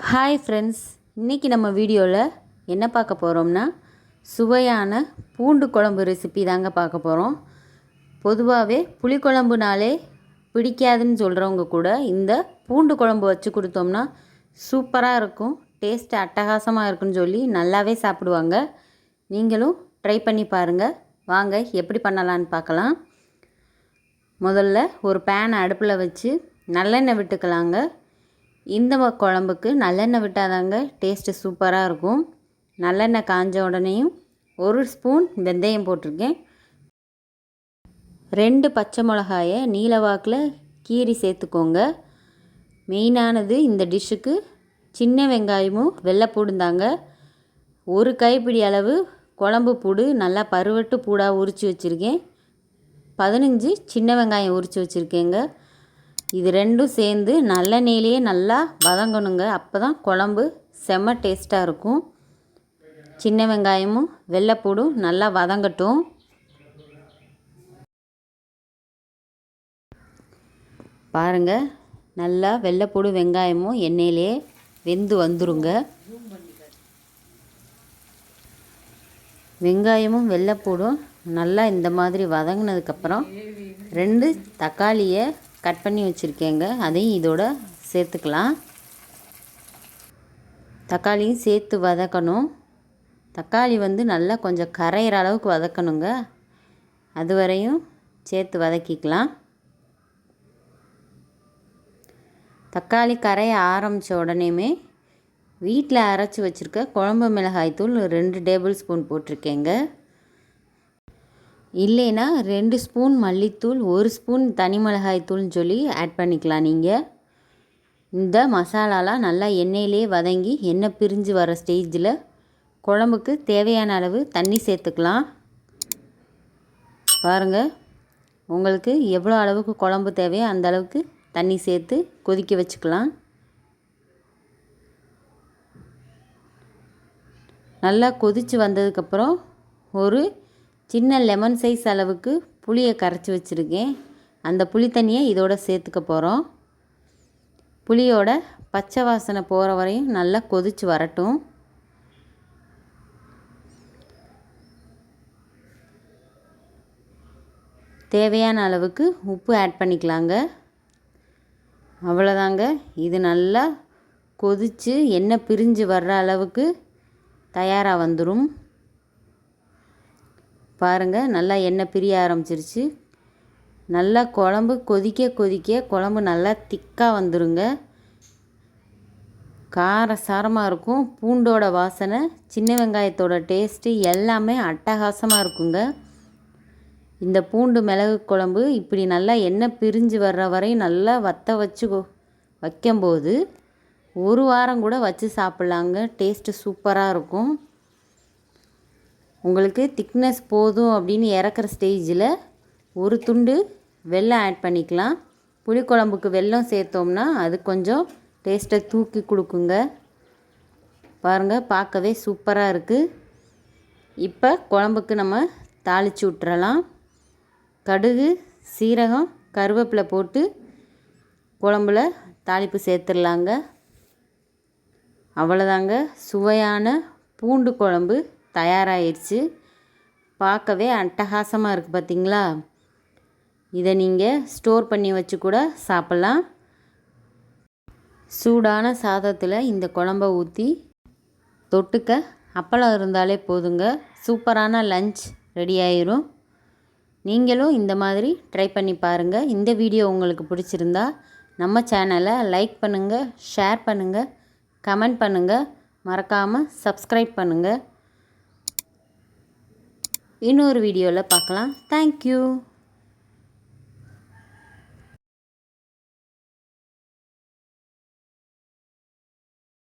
Hi friends இன்றைக்கி நம்ம வீடியோவில் என்ன பார்க்க போகிறோம்னா சுவையான பூண்டு குழம்பு ரெசிபி தாங்க பார்க்க போகிறோம் பொதுவாகவே புளிக்குழம்புனாலே பிடிக்காதுன்னு சொல்கிறவங்க கூட இந்த பூண்டு குழம்பு வச்சு கொடுத்தோம்னா சூப்பராக இருக்கும் டேஸ்ட் அட்டகாசமாக இருக்குன்னு சொல்லி நல்லாவே சாப்பிடுவாங்க. நீங்களும் ட்ரை பண்ணி பாருங்கள் வாங்க எப்படி பண்ணலான்னு பார்க்கலாம். முதல்ல ஒரு பேன் அடுப்பில் வச்சு நல்லெண்ணெய் விட்டுக்கலாங்க. இந்த குழம்புக்கு நல்லெண்ணெய் விட்டாதாங்க டேஸ்ட்டு சூப்பராக இருக்கும். நல்லெண்ணெய் காஞ்ச உடனேயும் ஒரு ஸ்பூன் வெந்தயம் போட்டிருக்கேன். ரெண்டு பச்சை மிளகாயை நீலவாக்கில் கீறி கீரி சேர்த்துக்கோங்க. மெயினானது இந்த டிஷ்ஷுக்கு சின்ன வெங்காயமும் வெள்ளைப்பூடும் தாங்க. ஒரு கைப்பிடி அளவு குழம்பு பூடு நல்லா பருவட்டு பூடாக உரித்து வச்சுருக்கேன். பதினஞ்சு சின்ன வெங்காயம் உரித்து வச்சுருக்கேங்க. இது ரெண்டும் சேர்ந்து நல்லெண்ணெயிலேயே நல்லா வதங்கணுங்க. அப்போ தான் குழம்பு செம்ம டேஸ்ட்டாக இருக்கும். சின்ன வெங்காயமும் வெள்ளைப்பூடும் நல்லா வதங்கட்டும். பாருங்கள் நல்லா வெள்ளைப்பூடு வெங்காயமும் எண்ணெயிலே வெந்து வந்துருங்க. வெங்காயமும் வெள்ளைப்பூடும் நல்லா இந்த மாதிரி வதங்கினதுக்கப்புறம் ரெண்டு தக்காளியை கட் பண்ணி வச்சுருக்கேங்க. அதையும் இதோட சேர்த்துக்கலாம். தக்காளியும் சேர்த்து வதக்கணும். தக்காளி வந்து நல்லா கொஞ்சம் கரையிற அளவுக்கு வதக்கணுங்க. அது வரையும் சேர்த்து வதக்கிக்கலாம். தக்காளி கரைய ஆரம்பித்த உடனேமே வீட்டில் அரைச்சி வச்சுருக்க குழம்பு மிளகாய் தூள் ரெண்டு டேபிள் ஸ்பூன் போட்டிருக்கேங்க. இல்லைன்னா ரெண்டு ஸ்பூன் மல்லித்தூள் ஒரு ஸ்பூன் தனி மிளகாய் தூள்னு சொல்லி ஆட் பண்ணிக்கலாம் நீங்கள் இந்த மசாலாலாம் நல்லா எண்ணெயிலே வதங்கி எண்ணெய் பிரிஞ்சு வர ஸ்டேஜில் குழம்புக்கு தேவையான அளவு தண்ணி சேர்த்துக்கலாம். பாருங்கள் உங்களுக்கு எவ்வளோ அளவுக்கு குழம்பு தேவையோ அந்த அளவுக்கு தண்ணி சேர்த்து கொதிக்க வச்சுக்கலாம். நல்லா கொதித்து வந்ததுக்கப்புறம் ஒரு சின்ன லெமன் சைஸ் அளவுக்கு புளியை கரைச்சி வச்சுருக்கேன். அந்த புளி தண்ணியை இதோட சேர்த்துக்க போகிறோம் புளியோட பச்சை வாசனை போகிற வரையும் நல்லா கொதித்து வரட்டும். தேவையான அளவுக்கு உப்பு ஆட் பண்ணிக்கலாங்க. அவ்வளோதாங்க. இது நல்லா கொதித்து எண்ணெய் பிரிஞ்சு வர்ற அளவுக்கு தயாராக வந்துடும் பாருங்கள் நல்லா எண்ணெய் பிரிய ஆரம்பிச்சிருச்சு. நல்லா குழம்பு கொதிக்க கொதிக்க குழம்பு நல்லா திக்காக வந்துருங்க. கார சாரமாக இருக்கும். பூண்டோட வாசனை சின்ன வெங்காயத்தோட டேஸ்ட்டு எல்லாமே அட்டகாசமாக இருக்குங்க. இந்த பூண்டு மிளகு குழம்பு இப்படி நல்லா எண்ணெய் பிரிஞ்சு வர்ற வரையும் நல்லா வத்த வச்சு கொ- வைக்கும்போது ஒரு வாரம் கூட வச்சு சாப்பிட்லாங்க. டேஸ்ட்டு சூப்பராக இருக்கும். உங்களுக்கு திக்னஸ் போதும் அப்படின்னு இறக்குற ஸ்டேஜில் ஒரு துண்டு வெல்லம் ஆட் பண்ணிக்கலாம். புளிக்குழம்புக்கு வெல்லம் சேர்த்தோம்னா அது கொஞ்சம் டேஸ்ட்டை தூக்கி கொடுக்குங்க. பாருங்கள் பார்க்கவே சூப்பராக இருக்குது இப்போ குழம்புக்கு நம்ம தாளித்து விட்டுறலாம். கடுகு சீரகம் கருவேப்பிலை போட்டு குழம்புல தாளிப்பு சேர்த்துடலாங்க. அவ்வளோதாங்க சுவையான பூண்டு குழம்பு. தயாராகிடுச்சு பார்க்கவே அட்டகாசமாக இருக்குது பார்த்திங்களா இதை நீங்கள் ஸ்டோர் பண்ணி வச்சு கூட சாப்பிட்லாம். சூடான சாதத்தில் இந்த குழம்ப ஊற்றி தொட்டுக்க. அப்பளம் இருந்தாலே போதுங்க. சூப்பரான லஞ்ச் ரெடி ஆயிரும். நீங்களும் இந்த மாதிரி ட்ரை பண்ணி பாருங்கள் இந்த வீடியோ உங்களுக்கு பிடிச்சிருந்தா நம்ம சேனலை லைக் பண்ணுங்கள் ஷேர் பண்ணுங்கள் கமெண்ட் பண்ணுங்கள் மறக்காமல் சப்ஸ்கிரைப் பண்ணுங்கள் இன்னொரு வீடியோவில் பார்க்கலாம். தேங்க்யூ